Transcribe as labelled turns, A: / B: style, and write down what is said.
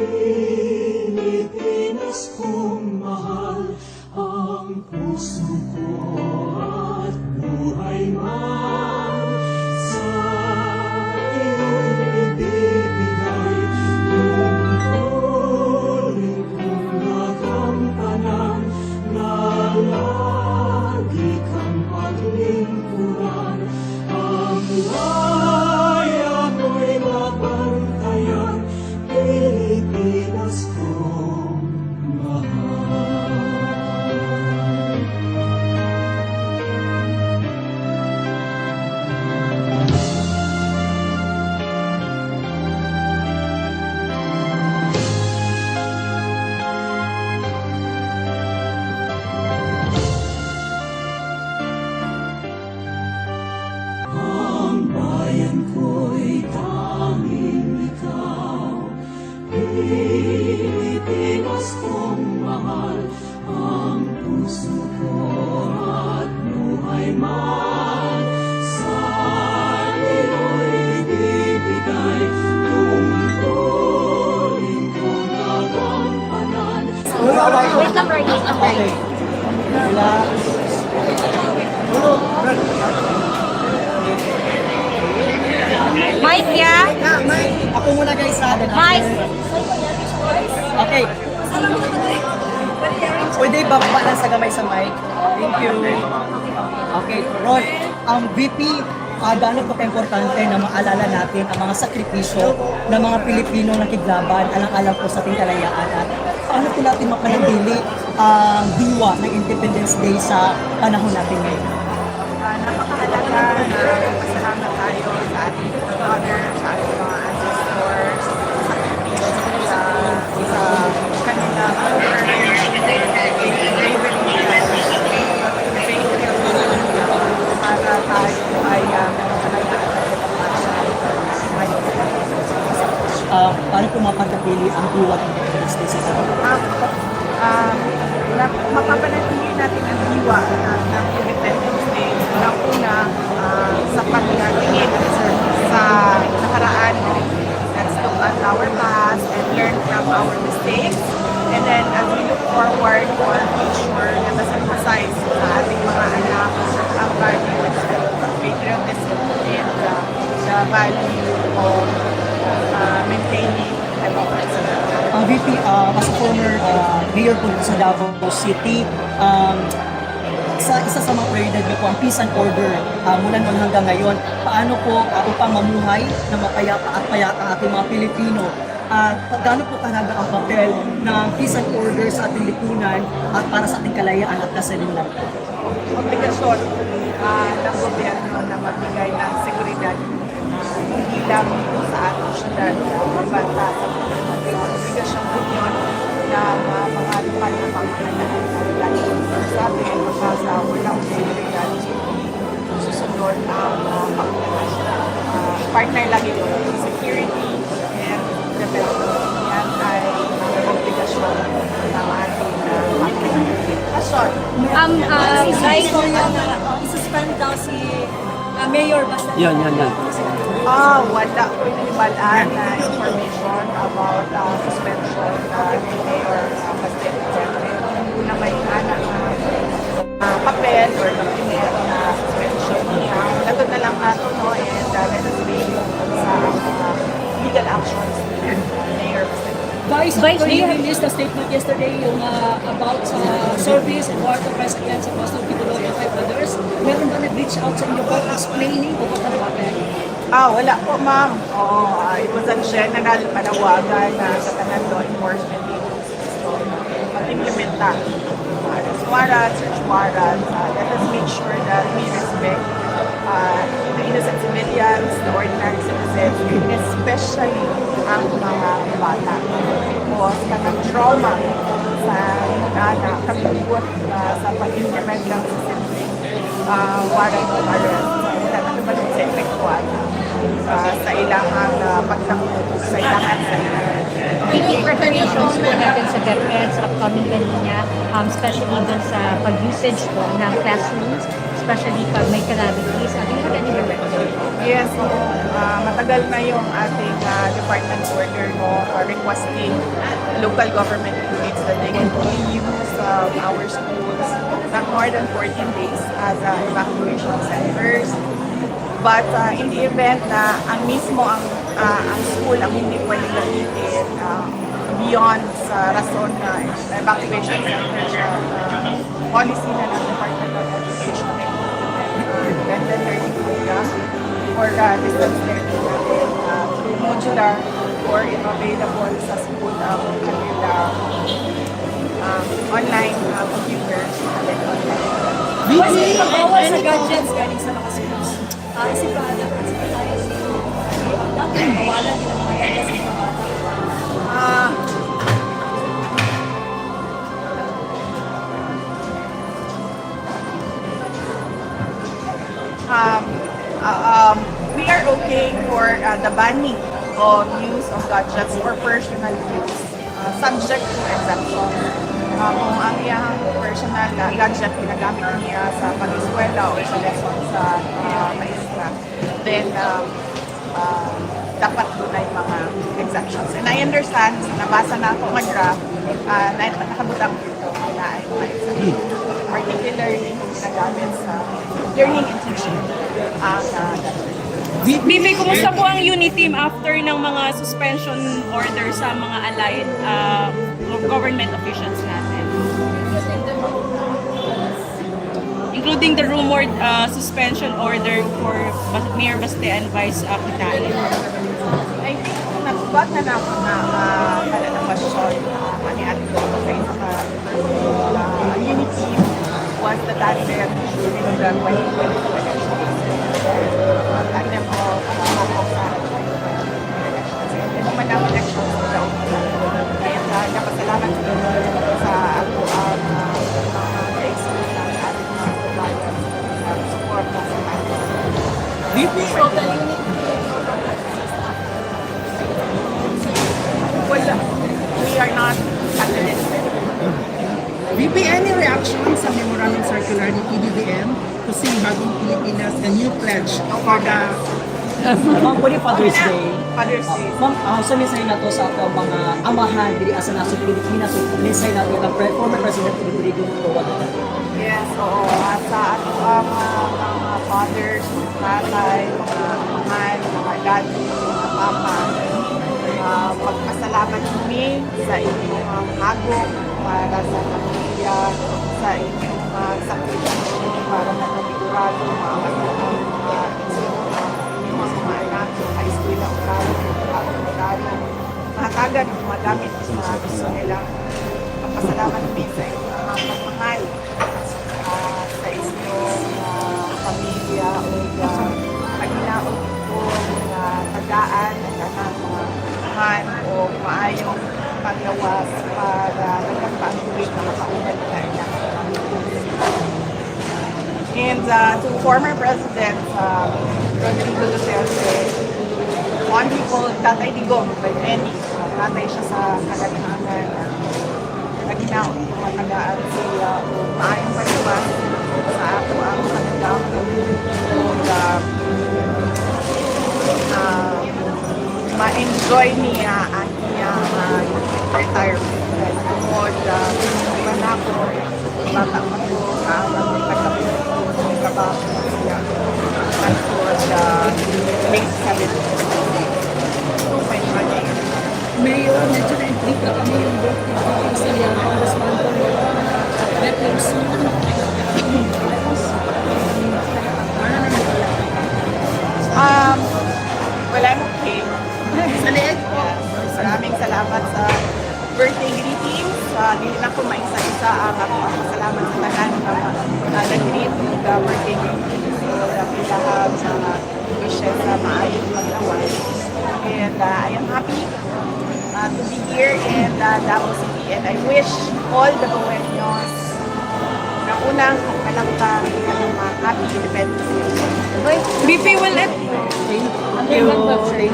A: mi, mi, mi, Wait lang, right? Wait lang, right?
B: Okay. Relax.
A: Mike, yeah?
B: Ah, Mike. Ako muna guys ha. then
A: Mike.
B: Okay. Pwede bababa lang sa gamay sa mic. Thank you. Okay, Ron. Ang VP, uh, gano'n po ka-importante na maalala natin ang mga sakripisyo ng mga Pilipino na kiglaban, alang-alang po sa ating kalayaan at paano po natin mapanatili ang diwa ng Independence Day sa panahon natin ngayon.
C: Ah, napakahalaga na pasalamat tayo sa ating mother, sa ating mga ancestors, sa, sa kanila para tayo ay uh,
B: Uh, paano po mapanatili ang diwa ng Independence Day sa panahon?
C: um, um, na, mapapanatili natin ang diwa ng, ng Independence Day. Unang-una ah, sa pagtingin sa nakaraan. Let's look at our past and learn from our sa
B: Davao City, um, sa isa sa mga prioridad niyo po ang peace and order uh, mula noon hanggang ngayon. Paano po uh, upang mamuhay na mapayapa at payak ang ating mga Pilipino? At gaano po kahalaga ang papel ng peace and order sa ating lipunan at para sa ating kalayaan at kasalinlan?
C: obligasyon ah, ng gobyerno na magbigay ng seguridad hindi lang sa ating syudad, sa mga obligasyon po yun ng uh, mga lokal na pangkalaan. Dahil sabi, makasa walang susunod ang uh, pangkalaan. Ah, partner lagi yun, security and development. Yan ay obligasyon ng ating uh. Kasyon,
A: Um, uh, guys,
D: isuspend daw si uh, Mayor Basta.
E: Yan, yan, yan.
C: Ah, wala ko inibalaan na information about uh, suspension
D: Vice,
A: Mayor.
D: released a statement yesterday yung uh, about sa service and war to press against sa Pastor Pitolo and five others. Meron ba nag-reach out sa inyo about explaining o happened?
C: Ah, wala po ma'am. Oo, ah, it was a general panawagan na sa tanan law enforcement agencies to mag-implementa uh, arrest warrants, search warrants. Uh, let us make sure that we respect uh, the innocent civilians, the ordinary citizens, especially ang mga bata. Because kanang trauma sa anak, kabigot uh, sa pag-implement ng simpleng uh, warrant of arrest. Kanang ba sa epektuan uh, sa ilangan uh, pagtakot sa ilangan sa.
A: Any preparations po natin sa DepEd sa upcoming kanina, um, especially dun sa pag-usage po ng classrooms, especially pag may. Uh, do you have any?
C: Yes, so, uh, matagal na yung ating uh, department order no, uh, requesting local government units that they can only use um, our schools not more than 14 days as uh, evacuation centers. But uh, in the event na ang mismo ang, uh, ang school ang hindi pwede gamitin uh, beyond sa rason na evacuation center uh, policy na uh, distance learning natin uh, through modular or if available sa school ang kanilang um, online uh, computers and then online.
D: Kasi pag-awal sa gadgets galing sa mga schools. Uh, kasi tayo si dati kawalan nila mga gadgets sa mga bata.
C: Ah, um, uh, um, we are okay for uh, the banning of use of gadgets for personal use, uh, subject to exemption. Uh, kung ang iyang personal uh, gadget ginagamit niya sa pag-eskwela o sa lesson sa uh, maestra, then um, uh, dapat doon ay mga exemptions. And I understand, nabasa na ako nga draft, uh, na nakabutang dito. customized. Particularly kung ginagamit sa learning and teaching ang uh,
E: Bibi, kumusta po ang unit team after ng mga suspension order sa mga allied uh, government officials natin? Including the rumored uh, suspension order for Mayor Baste and Vice uh.
C: I think nagbuhat na na ako na uh, na uh, mani at ko kay naka uh, unity was the that during the 2022
F: Bagong Pilipinas a new pledge for the
B: Ma'am, ni Father's Day.
C: Father's Day.
B: Ma'am, uh, sa mensahe na to sa ato mga amahan diri asa nasod Pilipinas, so mensahe na to kang pre- former President Rodrigo Duterte.
C: Yes, oo. At sa ato ang mga, mga fathers, mga tatay, mga mahal, mga daddy, mga mama, uh, magpasalamat kami sa inyong uh, hagok para sa pamilya, sa inyong uh, sakripisyo para nakapigurado mga mga mga mga mga anak, mga eskwela, ugali, mga ugali, mga kagad, mga gamit sa gusto nila. Magpasalamat kami sa mga pagmamahal uh, to former President uh, Rodrigo Duterte, on people, Tatay Digong, by many, uh, tatay siya sa kalaghangan naginaot ko matagaan siya o maayong paglawas sa ako ang kanilang o uh, ma-enjoy niya ang iyang uh, retirement. Na
D: kami yung sa
C: Um, well, I'm okay. sa leeg po. Maraming salamat sa birthday greetings. Uh, hindi na ko maisa-isa ang ako ang salamat sa tanan na uh, nag-greet ng uh, birthday greetings. So, napilahab sa wishes sa maayong maglawas. And uh, I am happy uh, to be here in uh, Davao City. And I wish all the Bohemians na unang kalangkang ng mga happy independence. Day.
E: BP, will it
B: Thank you. Thank you.